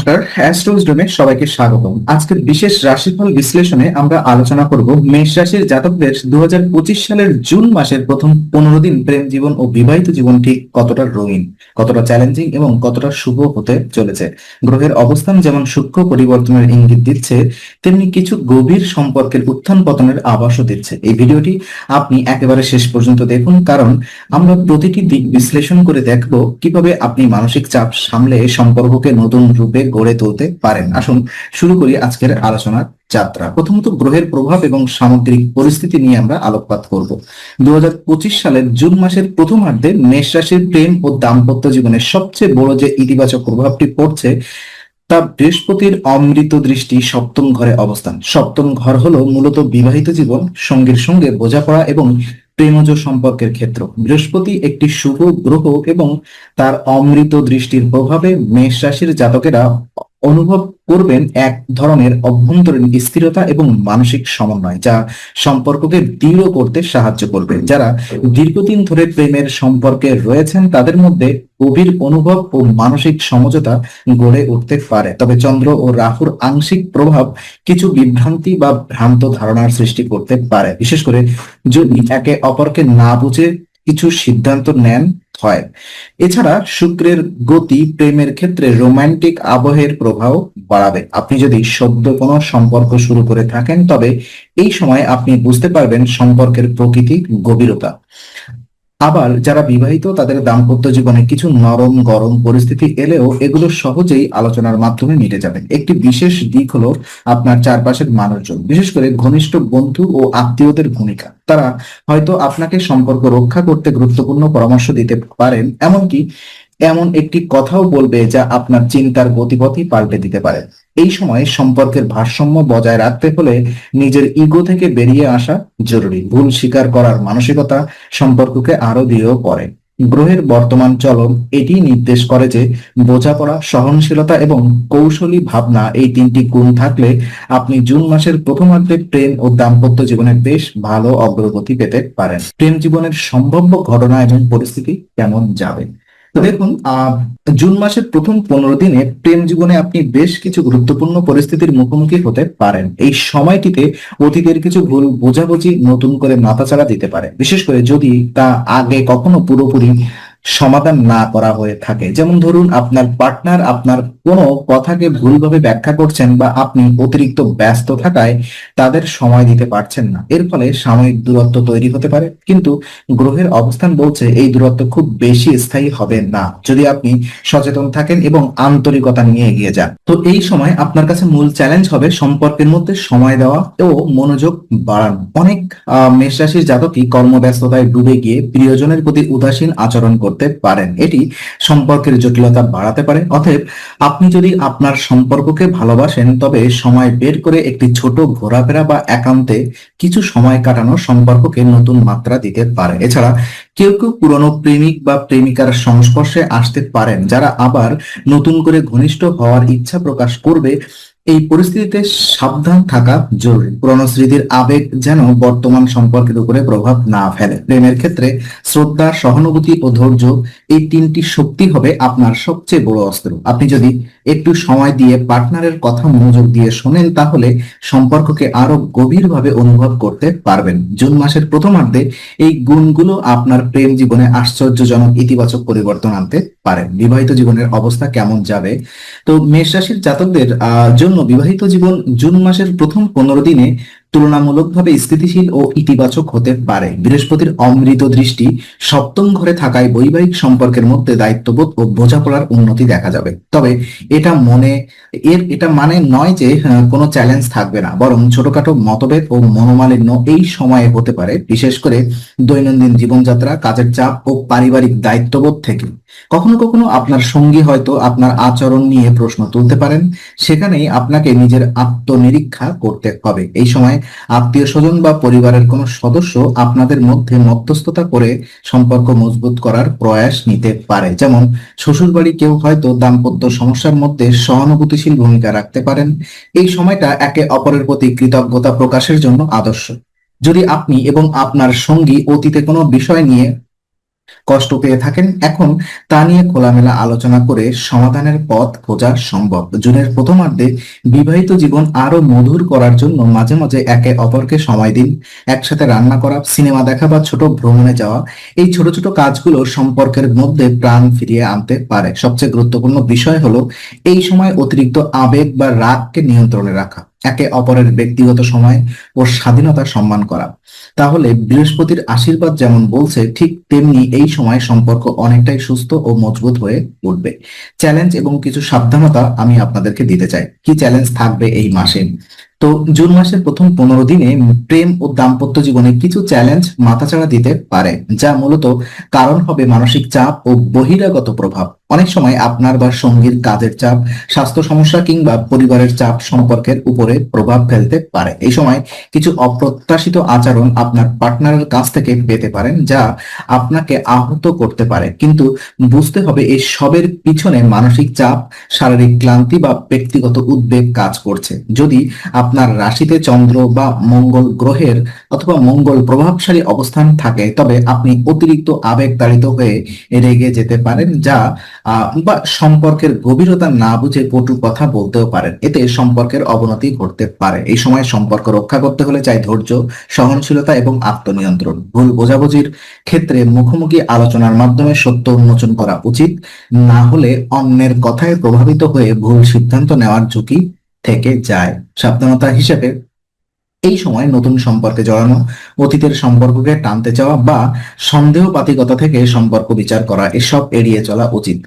নমস্কার সবাইকে স্বাগতম। আজকের বিশেষ রাশিফল বিশ্লেষণে আমরা আলোচনা করব মেষ রাশির জাতকদের দু সালের জুন মাসের প্রথম পনেরো দিন প্রেম জীবন ও বিবাহিত জীবন ঠিক কতটা রঙিন, কতটা চ্যালেঞ্জিং এবং কতটা শুভ হতে চলেছে। গ্রহের অবস্থান যেমন সূক্ষ্ম পরিবর্তনের ইঙ্গিত দিচ্ছে, তেমনি কিছু গভীর সম্পর্কের উত্থান পতনের আভাসও দিচ্ছে। এই ভিডিওটি আপনি একেবারে শেষ পর্যন্ত দেখুন, কারণ আমরা প্রতিটি দিক বিশ্লেষণ করে দেখব কীভাবে আপনি মানসিক চাপ সামলে সম্পর্ককে নতুন রূপে গড়ে তুলতে পারেন। আসুন, শুরু করি আজকের আলোচনার যাত্রা। প্রথমত গ্রহের প্রভাব এবং সামগ্রিক পরিস্থিতি নিয়ে আমরা আলোকপাত করব। দু সালের জুন মাসের প্রথমার্ধে মেষ রাশির প্রেম ও দাম্পত্য জীবনের সবচেয়ে বড় যে ইতিবাচক প্রভাবটি পড়ছে, তা বৃহস্পতির অমৃত দৃষ্টি সপ্তম ঘরে অবস্থান। সপ্তম ঘর হলো মূলত বিবাহিত জীবন, সঙ্গীর সঙ্গে বোঝাপড়া এবং প্রেমজ সম্পর্কের ক্ষেত্র। বৃহস্পতি একটি শুভ গ্রহ এবং তার অমৃত দৃষ্টির প্রভাবে মেষ রাশির জাতকেরা অনুভব করবেন এক ধরনের অভ্যন্তরীণ স্থিরতা এবং মানসিক সমন্বয়, যা সম্পর্ককে দৃঢ় করতে সাহায্য করবে। যারা দীর্ঘদিন ধরে প্রেমের সম্পর্কে রয়েছেন, তাদের মধ্যে গভীর অনুভব ও মানসিক সমঝোতা গড়ে উঠতে পারে। তবে চন্দ্র ও রাহুর আংশিক প্রভাব কিছু বিভ্রান্তি বা ভ্রান্ত ধারণার সৃষ্টি করতে পারে। বিশেষ করে যদি একে অপরকে না বুঝে কিছু সিদ্ধান্ত নেন হয়। এছাড়া শুক্রের গতি প্রেমের ক্ষেত্রে রোমান্টিক আবহের প্রভাব বাড়াবে। আপনি যদি সদ্য কোনো সম্পর্ক শুরু করে থাকেন, তবে এই সময় আপনি বুঝতে পারবেন সম্পর্কের প্রকৃতি গভীরতা। আবার যারা বিবাহিত, তাদের দাম্পত্য জীবনে কিছু নরম, গরম পরিস্থিতি এলেও এগুলো সহজেই আলোচনার মাধ্যমে মিটে যাবে। একটি বিশেষ দিক হলো আপনার চারপাশের মানুষজন, বিশেষ করে ঘনিষ্ঠ বন্ধু ও আত্মীয়দের ভূমিকা। তারা হয়তো আপনাকে সম্পর্ক রক্ষা করতে গুরুত্বপূর্ণ পরামর্শ দিতে পারেন, এমনকি এমন একটি কথাও বলবে যা আপনার চিন্তার গতিপথই পাল্টে দিতে পারে। এই সময় সম্পর্কের ভারসাম্য বজায় রাখতে হলে নিজের ইগো থেকে বেরিয়ে আসা জরুরি। ভুল স্বীকার করার মানসিকতা সম্পর্ককে আরও দৃঢ় করে। গ্রহের বর্তমান চলন এটি নির্দেশ করে যে বোঝাপড়া, সহনশীলতা এবং কৌশলী ভাবনা এই তিনটি গুণ থাকলে আপনি জুন মাসের প্রথমার্ধে প্রেম ও দাম্পত্য জীবনে বেশ ভালো অগ্রগতি পেতে পারেন। প্রেম জীবনের সম্ভাব্য ঘটনা এবং পরিস্থিতি কেমন যাবে? তো দেখুন জুন মাসের প্রথম পনেরো দিনে প্রেম জীবনে আপনি বেশ কিছু গুরুত্বপূর্ণ পরিস্থিতির মুখোমুখি হতে পারেন। এই সময়টিতে অতীতের কিছু ভুল বোঝাবুঝি নতুন করে মাথাচাড়া দিতে পারে। বিশেষ করে যদি তা আগে কখনো পুরোপুরি সমাধান না করা হয়ে থাকে। যেমন ধরুন, আপনার পার্টনার আপনার কোনো কথাকে ভুলভাবে ব্যাখ্যা করছেন বা আপনি অতিরিক্ত ব্যস্ত থাকায় তাদের সময় দিতে পারছেন না। এর ফলে সাময়িক দূরত্ব তৈরি হতে পারে, কিন্তু গ্রহের অবস্থান বলছে এই দূরত্ব খুব বেশি স্থায়ী হবে না। যদি আপনি সচেতন থাকেন এবং আন্তরিকতা নিয়ে এগিয়ে যান। তো এই সময় আপনার কাছে মূল চ্যালেঞ্জ হবে সম্পর্কের মধ্যে সময় দেওয়া ও মনোযোগ বাড়ানো। অনেক মেষ রাশির জাতকই কর্মব্যস্ততায় ডুবে গিয়ে প্রিয়জনের প্রতি উদাসীন আচরণ করতে পারেন। এটি সম্পর্কের জটিলতা বাড়াতে পারে। অতএব আপনি যদি আপনার সম্পর্ককে ভালোবাসেন, তবে সময় বের করে একটি ছোট ঘোরাফেরা বা একান্তে কিছু সময় কাটানো সম্পর্ককে নতুন মাত্রা দিতে পারে। এছাড়া কেউ কেউ পুরনো প্রেমিক বা প্রেমিকার সংস্পর্শে আসতে পারেন, যারা আবার নতুন করে ঘনিষ্ঠ হওয়ার ইচ্ছা প্রকাশ করবে। এই পরিস্থিতিতে সাবধান থাকা জরুরি। পুরনো স্মৃতির আবেগ যেন বর্তমান সম্পর্কের উপরে প্রভাব না ফেলে। প্রেমের ক্ষেত্রে শ্রদ্ধা সহানুভূতি ও ধৈর্য এই তিনটি শক্তি হবে আপনার সবচেয়ে বড় অস্ত্র। আপনি যদি একটু সময় দিয়ে পার্টনারের কথা মনোযোগ দিয়ে শোনেন, তাহলে সম্পর্ককে আরও গভীরভাবে অনুভব করতে পারবেন। জুন মাসের প্রথমার্ধে এই গুণগুলো আপনার প্রেম জীবনে আশ্চর্যজনক ইতিবাচক পরিবর্তন আনতে পারে। বিবাহিত জীবনের অবস্থা কেমন যাবে? তো মেষ রাশির জাতকদের জন্য বিবাহিত জীবন জুন মাসের প্রথম পনেরো দিনে তুলনামূলকভাবে স্থিতিশীল ও ইতিবাচক হতে পারে। বৃহস্পতির অমৃত দৃষ্টি সপ্তম ঘরে থাকায় বৈবাহিক সম্পর্কের মধ্যে দায়িত্ববোধ ও বোঝাপড়ার উন্নতি দেখা যাবে। তবে এটা মনে, এর, এটা মানে নয় যে কোনো চ্যালেঞ্জ থাকবে না, বরং ছোটখাটো মতভেদ ও মনোমালিন্য এই সময়ে হতে পারে, বিশেষ করে দৈনন্দিন জীবনযাত্রা, কাজের চাপ ও পারিবারিক দায়িত্ববোধ থেকে। কখনো কখনো আপনার সঙ্গী হয়তো আপনার আচরণ নিয়ে প্রশ্ন তুলতে পারেন। সেখানেই আপনাকে নিজের আত্মনিরীক্ষা করতে হবে। এই সময় আত্মীয় স্বজন বা পরিবারের কোনো সদস্য আপনাদের মধ্যে মধ্যস্থতা করে সম্পর্ক মজবুত করার প্রয়াস নিতে পারে। যেমন শ্বশুরবাড়ি কেউ হয়তো দাম্পত্য সমস্যার মধ্যে সহানুভূতিশীল ভূমিকা রাখতে পারেন। এই সময়টা একে অপরের প্রতি কৃতজ্ঞতা প্রকাশের জন্য আদর্শ। যদি আপনি এবং আপনার সঙ্গী অতীতে কোনো বিষয় নিয়ে কষ্ট পেয়ে থাকেন। এখন তা নিয়ে খোলামেলা আলোচনা করে সমাধানের পথ খোঁজা সম্ভব। জুনের প্রথমার্ধে বিবাহিত জীবন আরও মধুর করার জন্য মাঝে মাঝে একে অপরকে সময় দিন, একসাথে রান্না করা, সিনেমা দেখা বা ছোট ভ্রমণে যাওয়া। এই ছোট ছোট কাজগুলো সম্পর্কের মধ্যে প্রাণ ফিরিয়ে আনতে পারে। সবচেয়ে গুরুত্বপূর্ণ বিষয় হলো এই সময় অতিরিক্ত আবেগ বা রাগকে নিয়ন্ত্রণে রাখা। একে অপরের ব্যক্তিগত সময় ও স্বাধীনতা সম্মান করা। তাহলে বৃহস্পতির আশীর্বাদ যেমন বলছে, ঠিক তেমনি এই সময় সম্পর্ক অনেকটাই সুস্থ ও মজবুত হয়ে উঠবে। চ্যালেঞ্জ এবং কিছু সাবধানতা আমি আপনাদেরকে দিতে চাই। কি চ্যালেঞ্জ থাকবে এই মাসে? তো জুন মাসের প্রথম পনেরো দিনে প্রেম ও দাম্পত্য জীবনে কিছু চ্যালেঞ্জ মাথাচাড়া দিতে পারে, যা মূলত কারণ হবে মানসিক চাপ ও বহিরাগত প্রভাব। অনেক সময় আপনার বা সঙ্গীর কাজের চাপ, স্বাস্থ্য সমস্যা কিংবা পরিবারের চাপ সম্পর্কের উপরে প্রভাব ফেলতে পারে। এই সময় কিছু অপ্রত্যাশিত আচরণ আপনার পার্টনারের কাছ থেকে পেতে পারেন, যা আপনাকে আহত করতে পারে। কিন্তু বুঝতে হবে এই সবের পিছনে মানসিক চাপ, শারীরিক ক্লান্তি বা ব্যক্তিগত উদ্বেগ কাজ করছে। যদি আপনার রাশিতে চন্দ্র বা মঙ্গল গ্রহের অথবা মঙ্গল প্রভাবশালী অবস্থান থাকে, তবে আপনি অতিরিক্ত আবেগ তাড়িত হয়ে রেগে যেতে পারেন যা বা সম্পর্কের গভীরতা না বুঝে কটু কথা বলতেও পারেন। এতে সম্পর্কের অবনতি ঘটতে পারে। এই সময় সম্পর্ক রক্ষা করতে হলে চাই ধৈর্য, সহনশীলতা এবং আত্মনিয়ন্ত্রণ। ভুল বোঝাবুঝির ক্ষেত্রে মুখোমুখি আলোচনার মাধ্যমে সত্য উন্মোচন করা উচিত। না হলে অন্যের কথায় প্রভাবিত হয়ে ভুল সিদ্ধান্ত নেওয়ার ঝুঁকি থেকে যায়। সাবধানতা হিসেবে এই সময় নতুন সম্পর্কে জড়ানো, অতীতের সম্পর্ককে টানতে চাওয়া বা সন্দেহপাতিকতা থেকে সম্পর্ক বিচার করা, এসব এড়িয়ে চলা উচিত।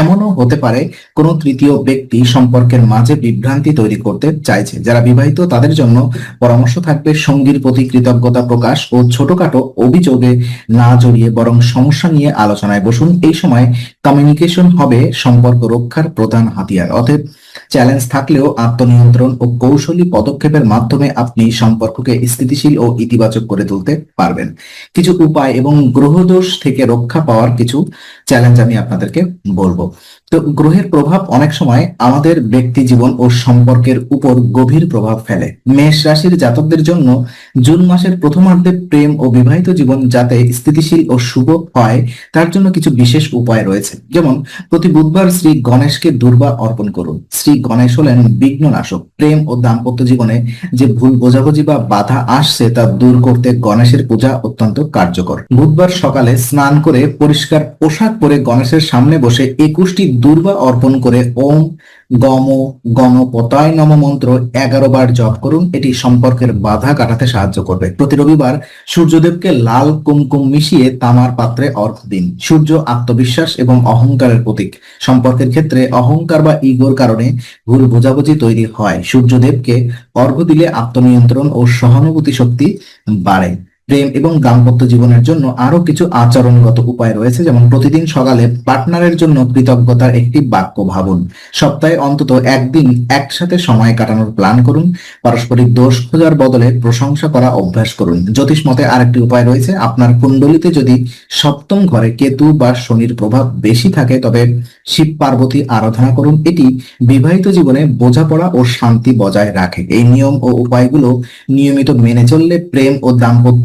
এমনও হতে পারে কোনো তৃতীয় ব্যক্তি সম্পর্কের মাঝে বিভ্রান্তি তৈরি করতে চাইছে। যারা বিবাহিত, তাদের জন্য পরামর্শ থাকবে সঙ্গীর প্রতি কৃতজ্ঞতা প্রকাশ ও ছোটখাটো অভিযোগে না জড়িয়ে বরং সমস্যা নিয়ে আলোচনায় বসুন। এই সময় কমিউনিকেশন হবে সম্পর্ক রক্ষার প্রধান হাতিয়ার। অতএব চ্যালেঞ্জ থাকলেও আত্মনিয়ন্ত্রণ ও কৌশলী পদক্ষেপের মাধ্যমে আপনি সম্পর্ককে স্থিতিশীল ও ইতিবাচক করে তুলতে পারবেন। কিছু উপায় এবং গ্রহদোষ থেকে রক্ষা পাওয়ার কিছু চ্যালেঞ্জ আমি আপনাদেরকে বলব। people তো গ্রহের প্রভাব অনেক সময় আমাদের ব্যক্তি জীবন ও সম্পর্কের উপর গভীর প্রভাব ফেলে। মেষ রাশির জাতকদের জন্য জুন মাসের প্রথমার্ধে প্রেম ও বিবাহিত জীবন যাতে স্থিতিশীল ও শুভ হয়, তার জন্য কিছু বিশেষ উপায় রয়েছে। যেমন, প্রতি বুধবার শ্রী গণেশকে দুর্বা অর্পণ করুন। শ্রী গণেশ হলেন বিঘ্ননাশক। প্রেম ও দাম্পত্য জীবনে যে ভুল বোঝাবুঝি বা বাধা আসছে, তা দূর করতে গণেশের পূজা অত্যন্ত কার্যকর। বুধবার সকালে স্নান করে পরিষ্কার পোশাক পরে গণেশের সামনে বসে একুশটি দুর্বা অর্পণ করে ওম গম গণপতায় নম মন্ত্র এগারো বার জপ করুন। এটি সম্পর্কের বাধা কাটাতে সাহায্য করবে। প্রতি রবিবার সূর্যদেবকে লাল কুমকুম মিশিয়ে তামার পাত্রে অর্ঘ দিন। সূর্য আত্মবিশ্বাস এবং অহংকারের প্রতীক। সম্পর্কের ক্ষেত্রে অহংকার বা ইগোর কারণে ভুল বোঝাবুঝি তৈরি হয়। সূর্যদেবকে অর্ঘ দিলে আত্মনিয়ন্ত্রণ ও সহানুভূতি শক্তি বাড়ে। প্রেম এবং দাম্পত্য জীবনের জন্য আরও কিছু আচরণগত উপায় রয়েছে, যেমন প্রতিদিন সকালে পার্টনারের জন্য কৃতজ্ঞতার একটি বাক্য ভাবুন। সপ্তাহে অন্তত একদিন একসাথে সময় কাটানোর প্ল্যান করুন। পারস্পরিক দোষ খোঁজার বদলে প্রশংসা করা অভ্যাস করুন। জ্যোতিষ মতে আরেকটি উপায় রয়েছে, আপনার কুণ্ডলিতে যদি সপ্তম ঘরে কেতু বা শনির প্রভাব বেশি থাকে, তবে শিব পার্বতী আরাধনা করুন। এটি বিবাহিত জীবনে বোঝাপড়া ও শান্তি বজায় রাখে। এই নিয়ম ও উপায়গুলো নিয়মিত মেনে চললে প্রেম ও দাম্পত্য